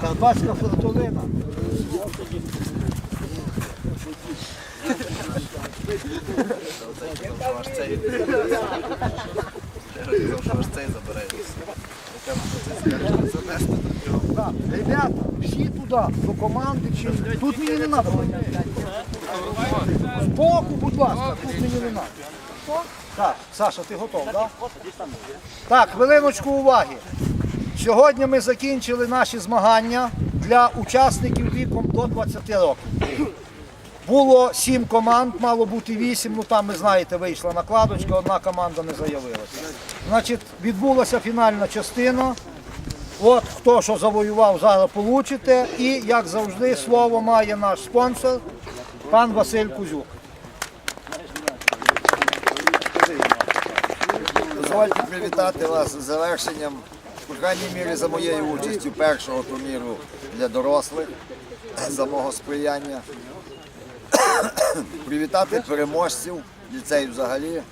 Карпатська фортовина. Так, Ребята, всі туди, до команди. Чи... Тут мені не треба. Збоку, будь ласка, тут мені не треба. Так, Саша, ти готов, так? Так, хвилиночку уваги. Сьогодні ми закінчили наші змагання для учасників віком до 20 років. Було сім команд, мало бути вісім, ну там, ви знаєте, вийшла накладочка, одна команда не заявилася. Значить, відбулася фінальна частина. От хто що завоював, зараз получите. І, як завжди, слово має наш спонсор, пан Василь Кузюк. Дозвольте привітати вас з завершенням, по крайній мірі за моєю участю, першого турніру для дорослих, за мого сприяння. Привітати переможців, ліцей взагалі.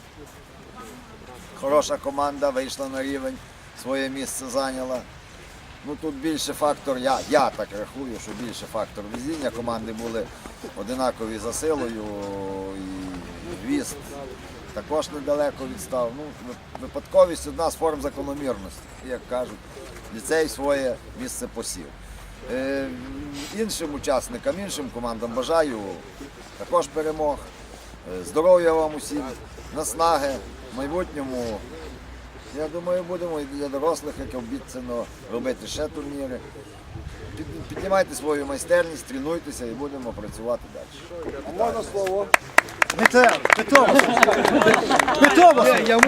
Хороша команда вийшла на рівень, своє місце зайняла. Ну тут більше фактор, я, я так рахую, що більше фактор везіння. Команди були одинакові за силою і віст також недалеко відстав. Ну, випадковість одна з форм закономірності, як кажуть, ліцей своє місце посів. Е, іншим учасникам, іншим командам бажаю також перемог. Е, Здоров'я вам усім, наснаги в майбутньому. Я думаю, будемо і для дорослих, як обіцяно, робити ще турніри. Під- Піднімайте свою майстерність, тренуйтеся і будемо працювати далі. Не треба. Metteur, metteur, metteur,